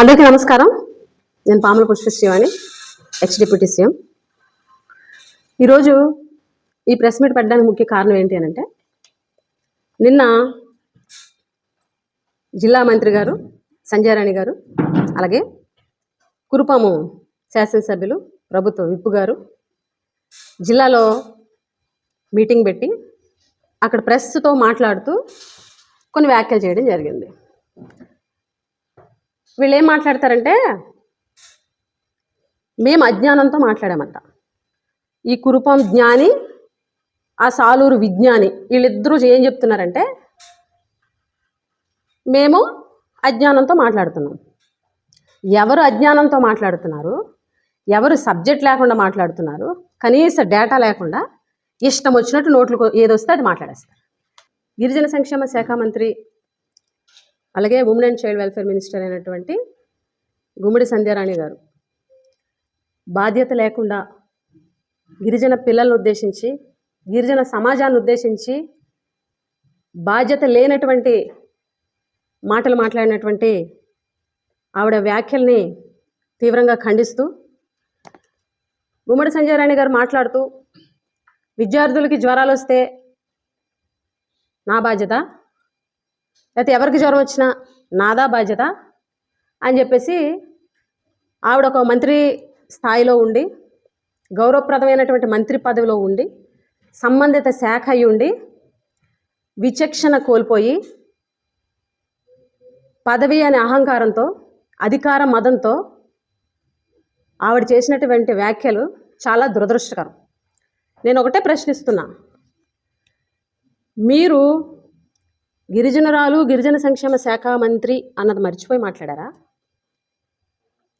అందరికీ నమస్కారం. నేను Pamula Pushpasreevani ex deputy CM ఈరోజు ఈ ప్రెస్ మీట్ పెట్టడానికి ముఖ్య కారణం ఏంటి అని అంటే నిన్న జిల్లా మంత్రి గారు సంజయ్ రాణి గారు అలాగే కురుపాము శాసనసభ్యులు ప్రభుత్వ విప్పు గారు జిల్లాలో మీటింగ్ పెట్టి అక్కడ ప్రెస్తో మాట్లాడుతూ కొన్ని వ్యాఖ్యలు చేయడం జరిగింది. వీళ్ళు ఏం మాట్లాడతారంటే మేము అజ్ఞానంతో మాట్లాడామంట. ఈ కురుపం జ్ఞాని ఆ సాలూరు విజ్ఞాని వీళ్ళిద్దరూ ఏం చెప్తున్నారంటే మేము అజ్ఞానంతో మాట్లాడుతున్నాం. ఎవరు అజ్ఞానంతో మాట్లాడుతున్నారు ఎవరు సబ్జెక్ట్ లేకుండా మాట్లాడుతున్నారు కనీస డేటా లేకుండా ఇష్టం వచ్చినట్టు నోట్లు ఏదొస్తే అది మాట్లాడేస్తారు. గిరిజన సంక్షేమ శాఖ మంత్రి అలాగే women and child welfare minister అయినటువంటి గుమ్మడి సంధ్యారాణి గారు. బాధ్యత లేకుండా గిరిజన పిల్లలను ఉద్దేశించి గిరిజన సమాజాన్ని ఉద్దేశించి బాధ్యత లేనటువంటి మాటలు మాట్లాడినటువంటి ఆవిడ వ్యాఖ్యల్ని తీవ్రంగా ఖండిస్తూ గుమ్మడి సంజయరాణి గారు మాట్లాడుతూ విద్యార్థులకి జ్వరాలు వస్తే నా బాధ్యత లేకపోతే ఎవరికి జ్వరం వచ్చినా నాదా బాధ్యత అని చెప్పేసి ఆవిడ ఒక మంత్రి స్థాయిలో ఉండి గౌరవప్రదమైనటువంటి మంత్రి పదవిలో ఉండి సంబంధిత శాఖ అయి ఉండి విచక్షణ కోల్పోయి పదవి అనే అహంకారంతో అధికార మదంతో ఆవిడ చేసినటువంటి వ్యాఖ్యలు చాలా దురదృష్టకరం. నేను ఒకటే ప్రశ్నిస్తున్నా. మీరు గిరిజనురాలు గిరిజన సంక్షేమ శాఖ మంత్రి అన్నది మర్చిపోయి మాట్లాడారా?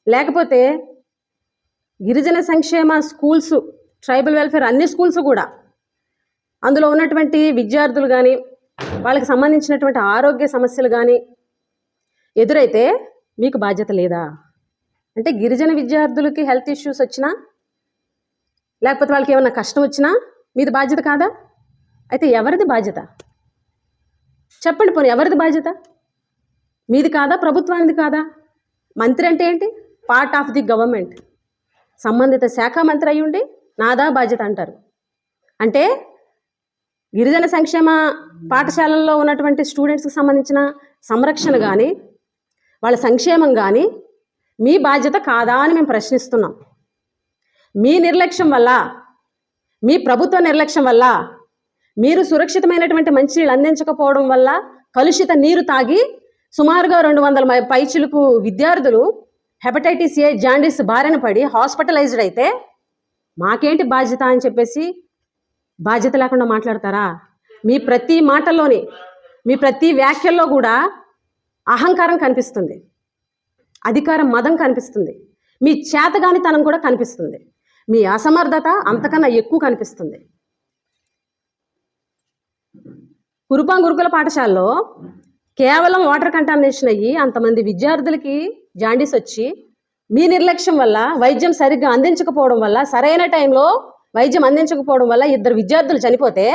లేకపోతే గిరిజన సంక్షేమ స్కూల్స్ ట్రైబల్ వెల్ఫేర్ అన్ని స్కూల్స్ కూడా అందులో ఉన్నటువంటి విద్యార్థులు కానీ వాళ్ళకి సంబంధించినటువంటి ఆరోగ్య సమస్యలు కానీ ఎదురైతే మీకు బాధ్యత లేదా? అంటే గిరిజన విద్యార్థులకి హెల్త్ ఇష్యూస్ వచ్చినా లేకపోతే వాళ్ళకి ఏమైనా కష్టం వచ్చినా మీది బాధ్యత కాదా? అయితే ఎవరిది బాధ్యత? చెప్పండి పోనీ ఎవరిది బాధ్యత? మీది కాదా? ప్రభుత్వానిది కాదా? మంత్రి అంటే ఏంటి? పార్ట్ ఆఫ్ ది గవర్నమెంట్ సంబంధిత శాఖ మంత్రి అయి ఉండి నాదా బాధ్యత అంటారు. అంటే గిరిజన సంక్షేమ పాఠశాలల్లో ఉన్నటువంటి స్టూడెంట్స్కి సంబంధించిన సంరక్షణ కానీ వాళ్ళ సంక్షేమం కానీ మీ బాధ్యత కాదా అని మేము ప్రశ్నిస్తున్నాం. మీ నిర్లక్ష్యం వల్ల మీ ప్రభుత్వ నిర్లక్ష్యం వల్ల మీరు సురక్షితమైనటువంటి మంచినీళ్ళు అందించకపోవడం వల్ల కలుషిత నీరు తాగి సుమారుగా రెండు వందల మ- పైచిలకు విద్యార్థులు హెపటైటిస్ ఏ జాండీస్ బారిన పడి హాస్పిటలైజ్డ్ అయితే మాకేంటి బాధ్యత అని చెప్పేసి బాధ్యత లేకుండా మాట్లాడతారా? మీ ప్రతి మాటల్లోని మీ ప్రతి వ్యాఖ్యల్లో కూడా అహంకారం కనిపిస్తుంది. అధికారం మదం కనిపిస్తుంది. మీ చేతగానితనం కూడా కనిపిస్తుంది. మీ అసమర్థత అంతకన్నా ఎక్కువ కనిపిస్తుంది. కురుపాం గురుకుల పాఠశాలలో కేవలం వాటర్ కంటామినేషన్ అయ్యి అంతమంది విద్యార్థులకి జాండీస్ వచ్చి మీ నిర్లక్ష్యం వల్ల వైద్యం సరిగ్గా అందించకపోవడం వల్ల సరైన టైంలో వైద్యం అందించకపోవడం వల్ల ఇద్దరు విద్యార్థులు చనిపోతే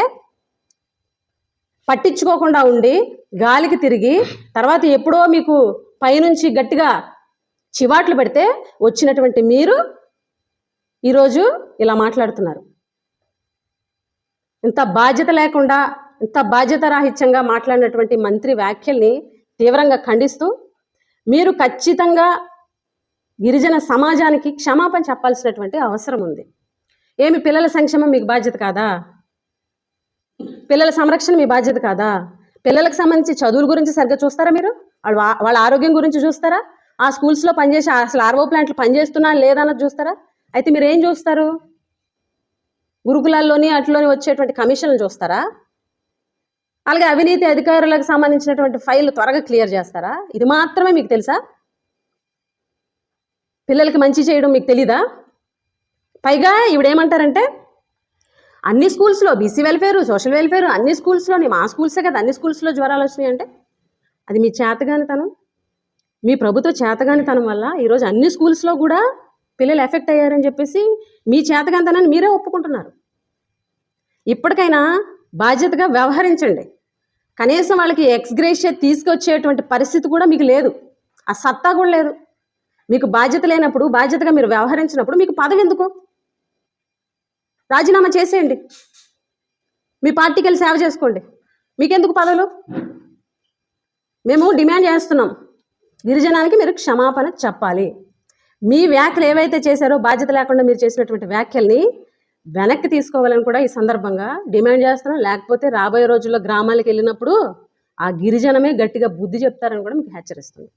పట్టించుకోకుండా ఉండి గాలికి తిరిగి తర్వాత ఎప్పుడో మీకు పైనుంచి గట్టిగా చివాట్లు పెడితే వచ్చినటువంటి మీరు ఈరోజు ఇలా మాట్లాడుతున్నారు. ఇంత బాధ్యత లేకుండా ఇంత బాధ్యత రాహిత్యంగా మాట్లాడినటువంటి మంత్రి వ్యాఖ్యల్ని తీవ్రంగా ఖండిస్తూ మీరు ఖచ్చితంగా గిరిజన సమాజానికి క్షమాపణ చెప్పాల్సినటువంటి అవసరం ఉంది. ఏమి పిల్లల సంక్షేమం మీకు బాధ్యత కాదా? పిల్లల సంరక్షణ మీ బాధ్యత కాదా? పిల్లలకు సంబంధించి చదువుల గురించి సరిగ్గా చూస్తారా మీరు? వాళ్ళ వాళ్ళ ఆరోగ్యం గురించి చూస్తారా? ఆ స్కూల్స్లో పనిచేసి అసలు ఆర్వో ప్లాంట్లు పనిచేస్తున్నా లేదా అన్నది చూస్తారా? అయితే మీరు ఏం చూస్తారు? గురుకులాల్లోని అట్లోని వచ్చేటువంటి కమిషన్లు చూస్తారా? అలాగే అవినీతి అధికారులకు సంబంధించినటువంటి ఫైల్ త్వరగా క్లియర్ చేస్తారా? ఇది మాత్రమే మీకు తెలుసా? పిల్లలకి మంచి చేయడం మీకు తెలీదా? పైగా ఈవిడేమంటారంటే అన్ని స్కూల్స్లో బీసీ వెల్ఫేర్ సోషల్ వెల్ఫేర్ అన్ని స్కూల్స్లోని మా స్కూల్సే కదా అన్ని స్కూల్స్లో జ్వరాలు వచ్చినాయి అంటే అది మీ చేతగానితనం? మీ ప్రభుత్వ చేతగానితనం వల్ల ఈరోజు అన్ని స్కూల్స్లో కూడా పిల్లలు ఎఫెక్ట్ అయ్యారని చెప్పేసి మీ చేతగానితనాన్ని మీరే ఒప్పుకుంటున్నారు. ఇప్పటికైనా బాధ్యతగా వ్యవహరించండి. కనీసం వాళ్ళకి ఎక్స్గ్రేషియా తీసుకొచ్చేటువంటి పరిస్థితి కూడా మీకు లేదు. ఆ సత్తా కూడా లేదు. మీకు బాధ్యత లేనప్పుడు బాధ్యతగా మీరు వ్యవహరించినప్పుడు మీకు పదవి ఎందుకు? రాజీనామా చేసేయండి. మీ పార్టీకి వెళ్ళి సేవ చేసుకోండి. మీకెందుకు పదవులు? మేము డిమాండ్ చేస్తున్నాం. గిరిజనానికి మీరు క్షమాపణ చెప్పాలి. మీ వ్యాఖ్యలు ఏవైతే చేశారో బాధ్యత లేకుండా మీరు చేసినటువంటి వ్యాఖ్యల్ని వెనక్కి తీసుకోవాలని కూడా ఈ సందర్భంగా డిమాండ్ చేస్తున్నాం. లేకపోతే రాబోయే రోజుల్లో గ్రామాలకు వెళ్ళినప్పుడు ఆ గిరిజనమే గట్టిగా బుద్ధి చెప్తారని కూడా మీకు హెచ్చరిస్తుంది